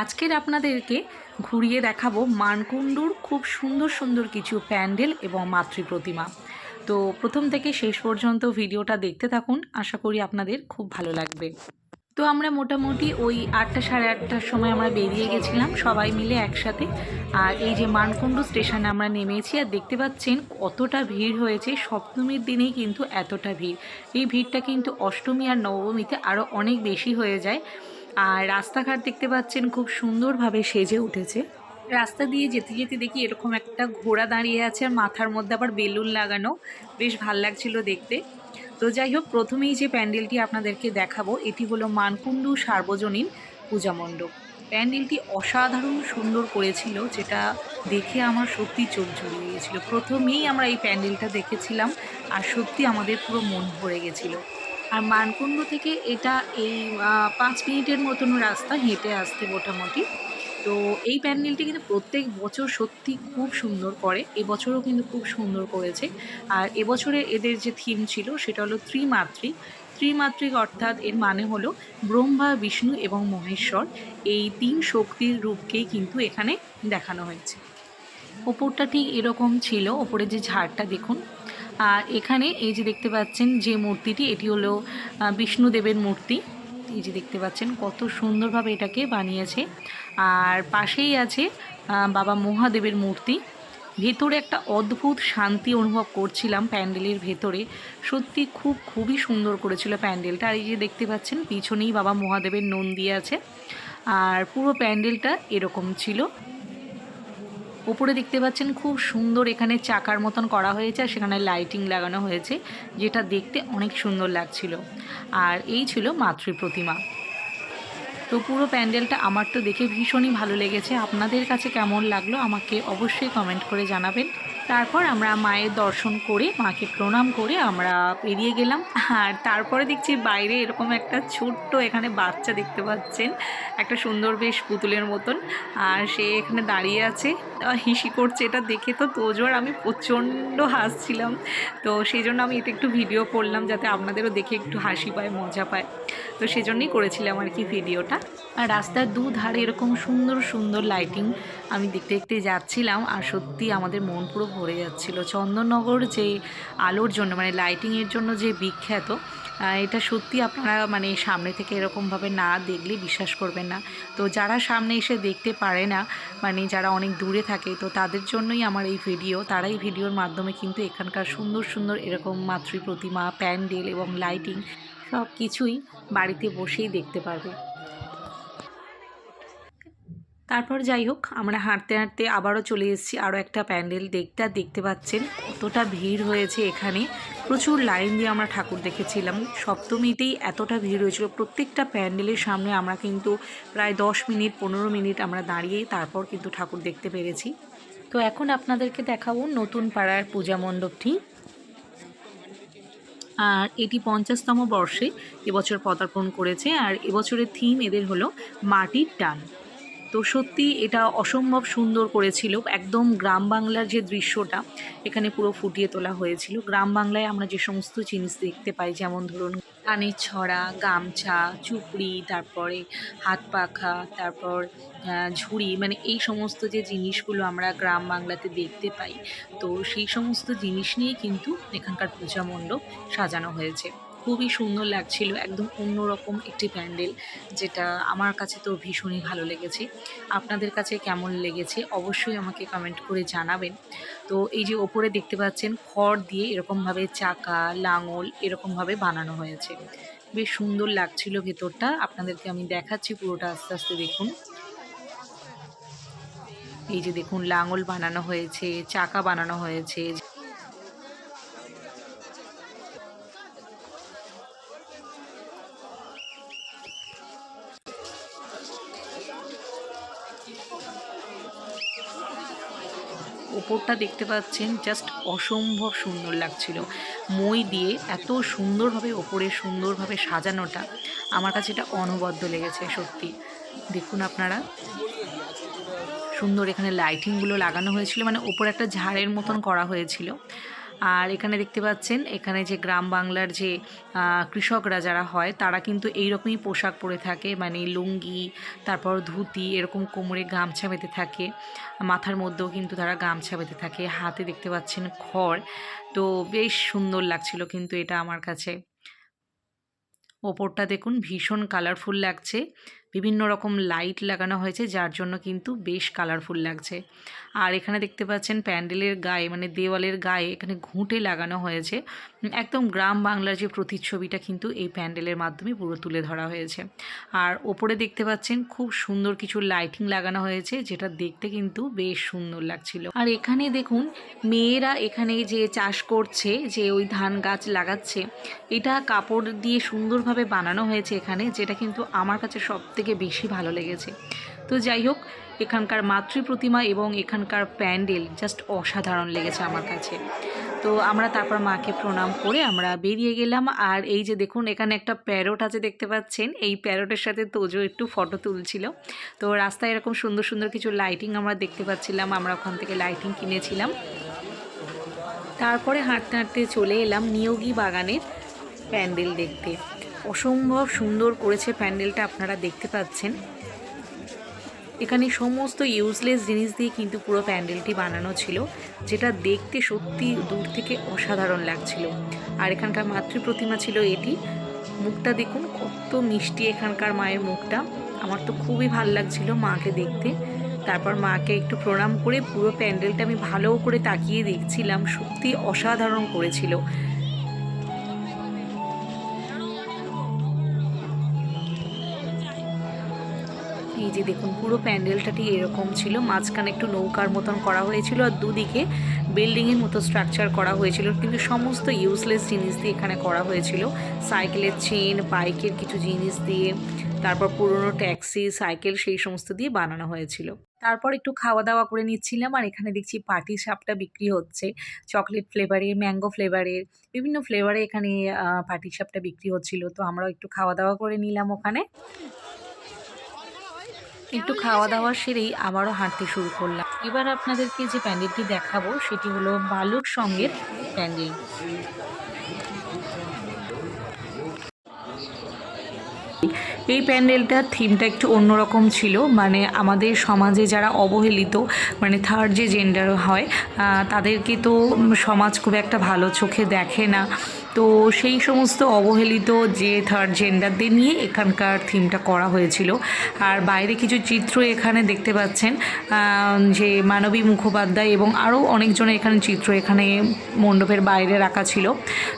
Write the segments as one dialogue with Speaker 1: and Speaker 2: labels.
Speaker 1: আজকের আপনাদেরকে ঘুরিয়ে দেখাবো মানকুণ্ডুর খুব সুন্দর সুন্দর কিছু প্যান্ডেল এবং মাতৃ প্রতিমা তো প্রথম থেকে শেষ পর্যন্ত ভিডিওটা দেখতে থাকুন, আশা করি আপনাদের খুব ভালো লাগবে। তো আমরা মোটামুটি ওই আটটা সাড়ে আটটার সময় আমরা বেরিয়ে গেছিলাম, সবাই মিলে একসাথে। আর এই যে মানকুণ্ডু স্টেশনে আমরা নেমেছি, আর দেখতে পাচ্ছেন কতটা ভিড় হয়েছে, সপ্তমীর দিনেই কিন্তু এতটা ভিড়। এই ভিড়টা কিন্তু অষ্টমী আর নবমীতে আরও অনেক বেশি হয়ে যায়। আর রাস্তাঘাট দেখতে পাচ্ছেন খুব সুন্দরভাবে সেজে উঠেছে। রাস্তা দিয়ে যেতে যেতে দেখি এরকম একটা ঘোড়া দাঁড়িয়ে আছে আর মাথার মধ্যে আবার বেলুন লাগানো। বেশ ভালো লাগছিল দেখতে। তো যাই হোক, প্রথমেই যে প্যান্ডেলটি আপনাদেরকে দেখাবো, এটি হলো মানকুণ্ডু সার্বজনীন পূজা মণ্ডপ। প্যান্ডেলটি অসাধারণ সুন্দর করেছিল, যেটা দেখে আমার সত্যি চোখ জুড়িয়ে গিয়েছিল। প্রথমেই আমরা এই প্যান্ডেলটা দেখেছিলাম আর সত্যি আমাদের পুরো মন ভরে গেছিল। আর মানকুণ্ড থেকে এটা এই পাঁচ মিনিটের মতন রাস্তা হেঁটে আসতে মোটামুটি। তো এই প্যান্ডেলটি কিন্তু প্রত্যেক বছর সত্যি খুব সুন্দর করে, এবছরও কিন্তু খুব সুন্দর করেছে। আর এবছরে এদের যে থিম ছিল সেটা হলো ত্রিমাত্রিক। ত্রিমাত্রিক অর্থাৎ এর মানে হলো ব্রহ্মা, বিষ্ণু এবং মহেশ্বর। এই তিন শক্তির রূপকেই কিন্তু এখানে দেখানো হয়েছে। ওপরটা ঠিক এরকম ছিল, ওপরে যে ঝাড়টা দেখুন। আর এখানে এই যে দেখতে পাচ্ছেন যে মূর্তিটি, এটি হলো বিষ্ণুদেবের মূর্তি। এই যে দেখতে পাচ্ছেন কত সুন্দরভাবে এটাকে বানিয়েছে। আর পাশেই আছে বাবা মহাদেবের মূর্তি। ভেতরে একটা অদ্ভুত শান্তি অনুভব করছিলাম প্যান্ডেলের ভেতরে। সত্যি খুব, খুবই সুন্দর করেছিল প্যান্ডেলটা। আর এই যে দেখতে পাচ্ছেন পিছনেই বাবা মহাদেবের নন্দী আছে। আর পুরো প্যান্ডেলটা এরকম ছিল। উপরে দেখতে পাচ্ছেন খুব সুন্দর এখানে চাকার মতন করা হয়েছে আর সেখানে লাইটিং লাগানো হয়েছে, যেটা দেখতে অনেক সুন্দর লাগছিল। আর এই ছিল মাতৃ প্রতিমা। তো পুরো প্যান্ডেলটা আমার তো দেখে ভীষণই ভালো লেগেছে। আপনাদের কাছে কেমন লাগল আমাকে অবশ্যই কমেন্ট করে জানাবেন। তারপর আমরা মায়ের দর্শন করে, মাকে প্রণাম করে আমরা বেরিয়ে গেলাম। আর তারপরে দেখছি বাইরে এরকম একটা ছোট্ট এখানে বাচ্চা দেখতে পাচ্ছেন। একটা সুন্দর বেশ পুতুলের মতন। আর সে এখানে দাঁড়িয়ে আছে। হিসি করছে এটা দেখে। তো তোজোর আমি প্রচণ্ড হাসছিলাম। তো সেই জন্য আমি এটা একটু ভিডিও করলাম যাতে আপনাদেরও দেখে একটু হাসি পায়, মজা পায়। তো সেজন্যই করেছিলাম আর কি ভিডিওটা আর রাস্তার দুধারে এরকম সুন্দর সুন্দর লাইটিং আমি দেখতে দেখতে যাচ্ছিলাম। আর সত্যি আমাদের মন পুরো ভরে যাচ্ছিল। চন্দননগর যে আলোর জন্য মানে লাইটিংয়ের জন্য যে বিখ্যাত এটা সত্যি আপনারা মানে সামনে থেকে এরকমভাবে না দেখলে বিশ্বাস করবেন না। তো যারা সামনে এসে দেখতে পারে না মানে যারা অনেক দূরে থাকে, তো তাদের জন্যই আমার এই ভিডিও তারাই ভিডিওর মাধ্যমে কিন্তু এখানকার সুন্দর সুন্দর এরকম মাতৃ প্রতিমা প্যান্ডেল এবং লাইটিং সব কিছুই বাড়িতে বসেই দেখতে পারবে। তারপর যাই হোক, আমরা হাঁটতে হাঁটতে আবারও চলে এসেছি আরও একটা প্যান্ডেল। দেখতে দেখতে পাচ্ছেন কতটা ভিড় হয়েছে এখানে। প্রচুর লাইন দিয়ে আমরা ঠাকুর দেখেছিলাম। সপ্তমীতেই এতটা ভিড় হয়েছিল। প্রত্যেকটা প্যান্ডেলের সামনে আমরা কিন্তু প্রায় দশ মিনিট, পনেরো মিনিট আমরা দাঁড়িয়েই তারপর কিন্তু ঠাকুর দেখতে পেরেছি। তো এখন আপনাদেরকে দেখাবো নতুন পাড়ার পূজা মণ্ডপটি। আর এটি পঞ্চাশতম বর্ষে এবছর পদার্পণ করেছে। আর এবছরের থিম এদের হলো মাটির টান। তো সত্যি এটা অসম্ভব সুন্দর করেছিল। একদম গ্রাম বাংলার যে দৃশ্যটা, এখানে পুরো ফুটিয়ে তোলা হয়েছিল। গ্রাম বাংলায় আমরা যে সমস্ত জিনিস দেখতে পাই, যেমন ধরুন কানের ছড়া, গামছা, চুপড়ি, তারপরে হাত পাখা, তারপর ঝুড়ি মানে এই সমস্ত যে জিনিসগুলো আমরা গ্রাম বাংলাতে দেখতে পাই, তো সেই সমস্ত জিনিস নিয়ে কিন্তু এখানকার পূজা মণ্ডপ সাজানো হয়েছে। খুবই সুন্দর লাগছিল, একদম অন্যরকম একটি প্যান্ডেল, যেটা আমার কাছে তো ভীষণই ভালো লেগেছে। আপনাদের কাছে কেমন লেগেছে অবশ্যই আমাকে কমেন্ট করে জানাবেন। তো এই যে ওপরে দেখতে পাচ্ছেন, খড় দিয়ে এরকমভাবে চাকা, লাঙল এরকমভাবে বানানো হয়েছে। বেশ সুন্দর লাগছিল ভেতরটা, আপনাদেরকে আমি দেখাচ্ছি পুরোটা আস্তে আস্তে দেখুন। এই যে দেখুন, লাঙল বানানো হয়েছে, চাকা বানানো হয়েছে। ওপরটা দেখতে পাচ্ছেন জাস্ট অসম্ভব সুন্দর লাগছিল। মই দিয়ে এত সুন্দরভাবে, ওপরে সুন্দরভাবে সাজানোটা আমার কাছে এটা অনবদ্য লেগেছে সত্যি। দেখুন আপনারা, সুন্দর এখানে লাইটিংগুলো লাগানো হয়েছিল মানে ওপরে একটা ঝাড়ের মতন করা হয়েছিল। আর এখানে দেখতে পাচ্ছেন, এখানে যে গ্রাম বাংলার যে কৃষকরা যারা হয়, তারা কিন্তু এইরকমই পোশাক পরে থাকে মানে লুঙ্গি, তারপর ধুতি, এরকম কোমরে গামছা বেঁধে থাকে। মাথার মধ্যেও কিন্তু তারা গামছা বেঁধে থাকে, হাতে দেখতে পাচ্ছেন খড়। তো বেশ সুন্দর লাগছিল কিন্তু এটা আমার কাছে। ওপরটা দেখুন, ভীষণ কালারফুল লাগছে। বিভিন্ন রকম লাইট লাগানো হয়েছে, যার জন্য কিন্তু বেশ কালারফুল লাগছে। আর এখানে দেখতে পাচ্ছেন প্যান্ডেলের গায়ে মানে দেওয়ালের গায়ে এখানে ঘুঁটে লাগানো হয়েছে। একদম গ্রাম বাংলার যে প্রতিচ্ছবিটা কিন্তু এই প্যান্ডেলের মাধ্যমে পুরো তুলে ধরা হয়েছে। আর ওপরে দেখতে পাচ্ছেন খুব সুন্দর কিছু লাইটিং লাগানো হয়েছে, যেটা দেখতে কিন্তু বেশ সুন্দর লাগছিল। আর এখানে দেখুন, মেয়েরা এখানে যে চাষ করছে, যে ওই ধান গাছ লাগাচ্ছে, এটা কাপড় দিয়ে সুন্দরভাবে বানানো হয়েছে এখানে, যেটা কিন্তু আমার কাছে সব থেকে বেশি ভালো লেগেছে। তো যাই হোক, এখানকার মাতৃ প্রতিমা এবং এখানকার প্যান্ডেল জাস্ট অসাধারণ লেগেছে আমার কাছে। তো আমরা তারপর মাকে প্রণাম করে আমরা বেরিয়ে গেলাম। আর এই যে দেখুন, এখানে একটা প্যারট আছে দেখতে পাচ্ছেন। এই প্যারটের সাথে তোজো একটু ফটো তুলছিল। তো রাস্তায় এরকম সুন্দর সুন্দর কিছু লাইটিং আমরা দেখতে পাচ্ছিলাম। আমরা ওখান থেকে লাইটিং কিনেছিলাম। তারপরে হাঁটতে হাঁটতে চলে এলাম নিয়োগী বাগানের প্যান্ডেল দেখতে। অসম্ভব সুন্দর করেছে প্যান্ডেলটা আপনারা দেখতে পাচ্ছেন। এখানে সমস্ত ইউজলেস জিনিস দিয়ে কিন্তু পুরো প্যান্ডেলটি বানানো ছিল, যেটা দেখতে সত্যি দূর থেকে অসাধারণ লাগছিল। আর এখানকার মাতৃ প্রতিমা ছিল এটি। মুখটা দেখুন, কত মিষ্টি এখানকার মায়ের মুখটা। আমার তো খুবই ভালো লাগছিল মাকে দেখতে। তারপর মাকে একটু প্রণাম করে পুরো প্যান্ডেলটা আমি ভালো করে তাকিয়ে দেখছিলাম। সত্যি অসাধারণ করেছিল। যে দেখুন, পুরো প্যান্ডেলটাটি এরকম ছিল। মাঝখানে একটু নৌকার মতন করা হয়েছিল আর দুদিকে বিল্ডিংয়ের মতো স্ট্রাকচার করা হয়েছিল। কিন্তু সমস্ত ইউজলেস জিনিস দিয়ে এখানে করা হয়েছিল। সাইকেলের চেন বাইকের কিছু জিনিস দিয়ে, তারপর পুরনো ট্যাক্সি সাইকেল সেই সমস্ত দিয়ে বানানো হয়েছিল। তারপর একটু খাওয়া দাওয়া করে নিচ্ছিলাম আর এখানে দেখছি পাটি সাপটা বিক্রি হচ্ছে। চকলেট ফ্লেভারের ম্যাঙ্গো ফ্লেভারের বিভিন্ন ফ্লেভারে এখানে পাটি সাপটা বিক্রি হচ্ছিল। তো আমরাও একটু খাওয়া দাওয়া করে নিলাম ওখানে। একটু খাওয়া দাওয়া সেরেই আবারও হাঁটতে শুরু করলাম। এবার আপনাদেরকে যে প্যান্ডেলটি দেখাবো, সেটি হলো বালুর সঙ্গের প্যান্ডেল। এই প্যান্ডেলটার থিমটা একটু অন্যরকম ছিল। মানে আমাদের সমাজে যারা অবহেলিত মানে থার্ড যে জেন্ডার হয় তাদেরকে তো সমাজ খুব একটা ভালো চোখে দেখে না। তো সেই সমস্ত অবহেলিত যে থার্ড জেন্ডারদের নিয়ে এখানকার থিমটা করা হয়েছিল। আর বাইরে কিছু চিত্র এখানে দেখতে পাচ্ছেন যে মানবী মুখোপাধ্যায় এবং আরও অনেকজনের এখানে চিত্র এখানে মণ্ডপের বাইরে রাখা ছিল।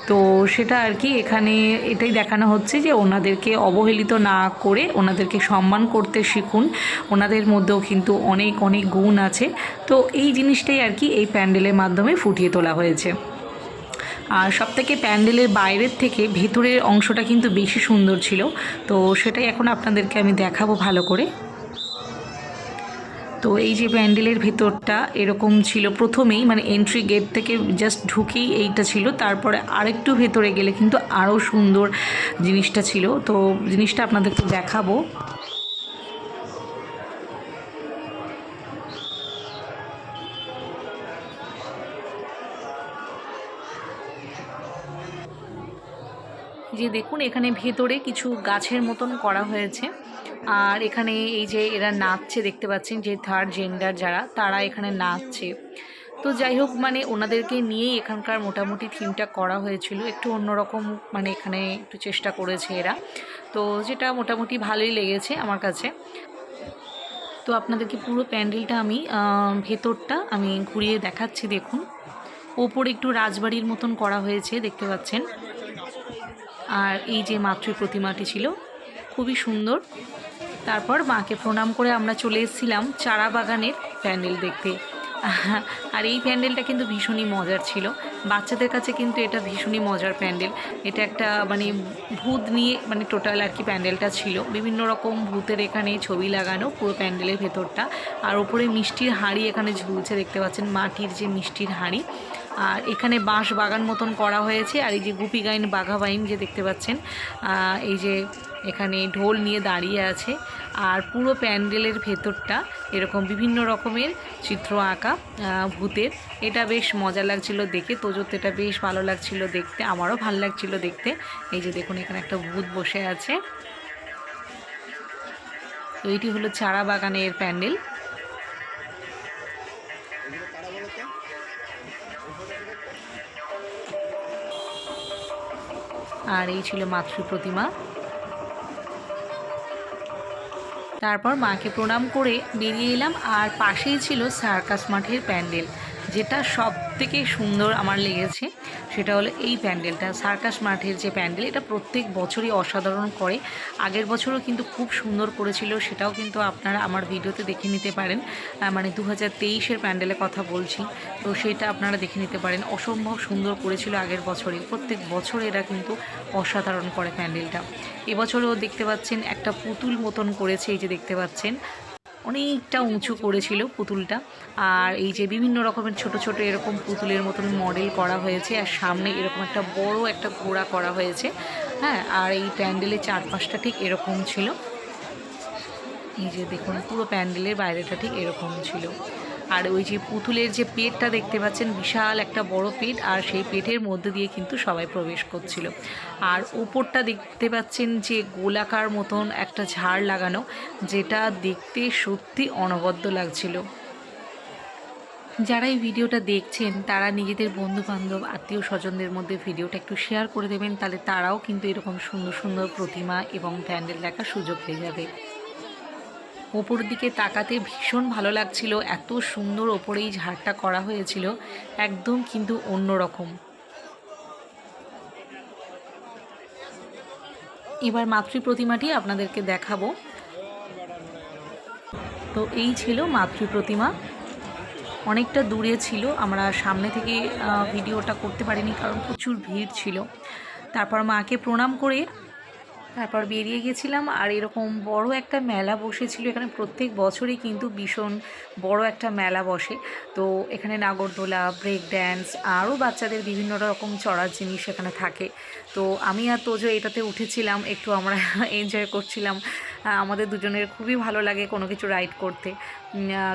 Speaker 1: তো সেটা আর কি এখানে এটাই দেখানো হচ্ছে যে ওনাদেরকে অবহেলিত না করে ওনাদেরকে সম্মান করতে শিখুন। ওনাদের মধ্যেও কিন্তু অনেক অনেক গুণ আছে। তো এই জিনিসটাই আর কি এই প্যান্ডেলের মাধ্যমে ফুটিয়ে তোলা হয়েছে। আর সবথেকে প্যান্ডেলের বাইরের থেকে ভেতরের অংশটা কিন্তু বেশি সুন্দর ছিল। তো সেটাই এখন আপনাদেরকে আমি দেখাবো ভালো করে। তো এই যে প্যান্ডেলের ভেতরটা এরকম ছিল প্রথমেই মানে এন্ট্রি গেট থেকে জাস্ট ঢুকেই এইটা ছিল। তারপরে আরেকটু ভেতরে গেলে কিন্তু আরও সুন্দর জিনিসটা ছিল। তো জিনিসটা আপনাদেরকে দেখাবো। যে দেখুন, এখানে ভেতরে কিছু গাছের মতন করা হয়েছে। আর এখানে এই যে এরা নাচছে, দেখতে পাচ্ছেন যে থার্ড জেন্ডার যারা, তারা এখানে নাচছে। তো যাই হোক মানে ওনাদেরকে নিয়েই এখানকার মোটামুটি থিমটা করা হয়েছিল। একটু অন্যরকম মানে এখানে একটু চেষ্টা করেছে এরা। তো যেটা মোটামুটি ভালোই লেগেছে আমার কাছে। তো আপনাদেরকে পুরো প্যান্ডেলটা আমি ভেতরটা আমি ঘুরিয়ে দেখাচ্ছি, দেখুন। ওপরে একটু রাজবাড়ির মতন করা হয়েছে, দেখতে পাচ্ছেন। আর এই যে মাতৃ প্রতিমাটি ছিল, খুবই সুন্দর। তারপর মাকে প্রণাম করে আমরা চলে এসেছিলাম চারা বাগানের প্যান্ডেল দেখতে। আর এই প্যান্ডেলটা কিন্তু ভীষণই মজার ছিল। বাচ্চাদের কাছে কিন্তু এটা ভীষণই মজার প্যান্ডেল। এটা একটা মানে ভূত নিয়ে মানে টোটাল আর কি প্যান্ডেলটা ছিল। বিভিন্ন রকম ভূতের এখানে ছবি লাগানো পুরো প্যান্ডেলের ভেতরটা। আর ওপরে মিষ্টির হাঁড়ি এখানে ঝুলছে, দেখতে পাচ্ছেন মাটির যে মিষ্টির হাঁড়ি। আর এখানে বাঁশ বাগান মতন করা হয়েছে। আর এই যে গুপি গাইন বাঘা বাইন যে দেখতে পাচ্ছেন এই যে এখানে ঢোল নিয়ে দাঁড়িয়ে আছে। আর পুরো প্যান্ডেলের ভেতরটা এরকম বিভিন্ন রকমের চিত্র আঁকা ভূতের। এটা বেশ মজা লাগছিল দেখে। তোজোর এটা বেশ ভালো লাগছিল দেখতে, আমারও ভালো লাগছিল দেখতে। এই যে দেখুন, এখানে একটা ভূত বসে আছে। তো এটি হলো চারা বাগানের প্যান্ডেল। আর এই ছিল মাতৃ প্রতিমা। তারপর মাকে প্রণাম করে বেরিয়ে এলাম আর পাশেই ছিল সার্কাস মাঠের প্যান্ডেল। যেটা সব থেকে সুন্দর আমার লেগেছে, সেটা হলো এই প্যান্ডেলটা। সার্কাস মাঠের যে প্যান্ডেল, এটা প্রত্যেক বছরই অসাধারণ করে। আগের বছরও কিন্তু খুব সুন্দর করেছিল, সেটাও কিন্তু আপনারা আমার ভিডিওতে দেখে নিতে পারেন। মানে দু হাজার তেইশের প্যান্ডেলের কথা বলছি, তো সেটা আপনারা দেখে নিতে পারেন। অসম্ভব সুন্দর করেছিল আগের বছরে প্রত্যেক বছর এরা কিন্তু অসাধারণ করে প্যান্ডেলটা। এবছরও দেখতে পাচ্ছেন, একটা পুতুল মতন করেছে, এই যে দেখতে পাচ্ছেন। অনেকটা উঁচু করেছিল পুতুলটা। আর এই যে বিভিন্ন রকমের ছোট ছোট এরকম পুতুলের মতন মডেল করা হয়েছে, আর সামনে এরকম একটা বড় একটা ঘোড়া করা হয়েছে। হ্যাঁ আর এই প্যান্ডেলের চারপাশটা ঠিক এরকম ছিল। এই যে দেখুন, পুরো প্যান্ডেলের বাইরেটা ঠিক এরকম ছিল। আর ওই যে পুতুলের যে পেটটা দেখতে পাচ্ছেন, বিশাল একটা বড় পেট, আর সেই পেটের মধ্যে দিয়ে কিন্তু সবাই প্রবেশ করছিল। আর উপরটা দেখতে পাচ্ছেন যে গোলাকার মতন একটা ঝাড় লাগানো, যেটা দেখতে সত্যি অনবদ্য লাগছিল। যারা এই ভিডিওটা দেখছেন, তারা নিজেদের বন্ধু বান্ধব আত্মীয় স্বজনদের মধ্যে ভিডিওটা একটু শেয়ার করে দেবেন, তাহলে তারাও কিন্তু এরকম সুন্দর সুন্দর প্রতিমা এবং প্যান্ডেল দেখার সুযোগ পেয়ে যাবে। ওপর দিকে তাকাতে ভীষণ ভালো লাগছিল। এত সুন্দর ওপরে এই ঝাড়টা করা হয়েছিল, একদম কিন্তু অন্যরকম। এবার মাতৃ প্রতিমাটি আপনাদেরকে দেখাবো। তো এই ছিল মাতৃ প্রতিমা অনেকটা দূরে ছিল, আমরা সামনে থেকে ভিডিওটা করতে পারিনি কারণ প্রচুর ভিড় ছিল। তারপর মাকে প্রণাম করে তারপর বেরিয়ে গেছিলাম আর এরকম বড় একটা মেলা বসেছিল। এখানে প্রত্যেক বছরই কিন্তু ভীষণ বড় একটা মেলা বসে। তো এখানে নাগরদোলা ব্রেক ড্যান্স আরও বাচ্চাদের বিভিন্ন রকম চড়ার জিনিস এখানে থাকে। তো আমি আর তোজো এটাতে উঠেছিলাম, একটু আমরা এনজয় করছিলাম। আমাদের দুজনের খুবই ভালো লাগে কোনো কিছু রাইড করতে।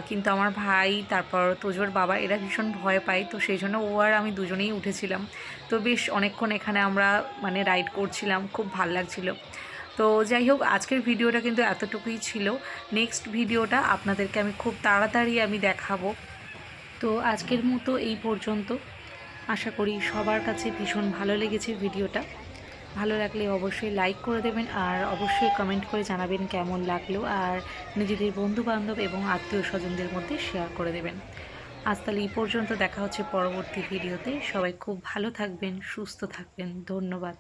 Speaker 1: কিন্তু আমার ভাই, তারপর তোজোর বাবা, এরা ভীষণ ভয় পায়। তো সেই জন্য ও আর আমি দুজনেই উঠেছিলাম। তো বেশ অনেকক্ষণ এখানে আমরা মানে রাইড করছিলাম, খুব ভালো লাগছিল। তো যাই হোক, আজকের ভিডিওটা কিন্তু এতটুকুই ছিল। নেক্সট ভিডিওটা আপনাদেরকে আমি খুব তাড়াতাড়ি আমি দেখাবো। তো আজকের মতো এই পর্যন্ত। আশা করি সবার কাছে ভীষণ ভালো লেগেছে ভিডিওটা। ভালো লাগলে অবশ্যই লাইক করে দেবেন আর অবশ্যই কমেন্ট করে জানাবেন কেমন লাগল আর নিজেদের বন্ধু বান্ধব এবং আত্মীয় স্বজনদের মধ্যে শেয়ার করে দেবেন। আজ তাহলে এই পর্যন্ত দেখা হচ্ছে পরবর্তী ভিডিওতে। সবাই খুব ভালো থাকবেন, সুস্থ থাকবেন। ধন্যবাদ।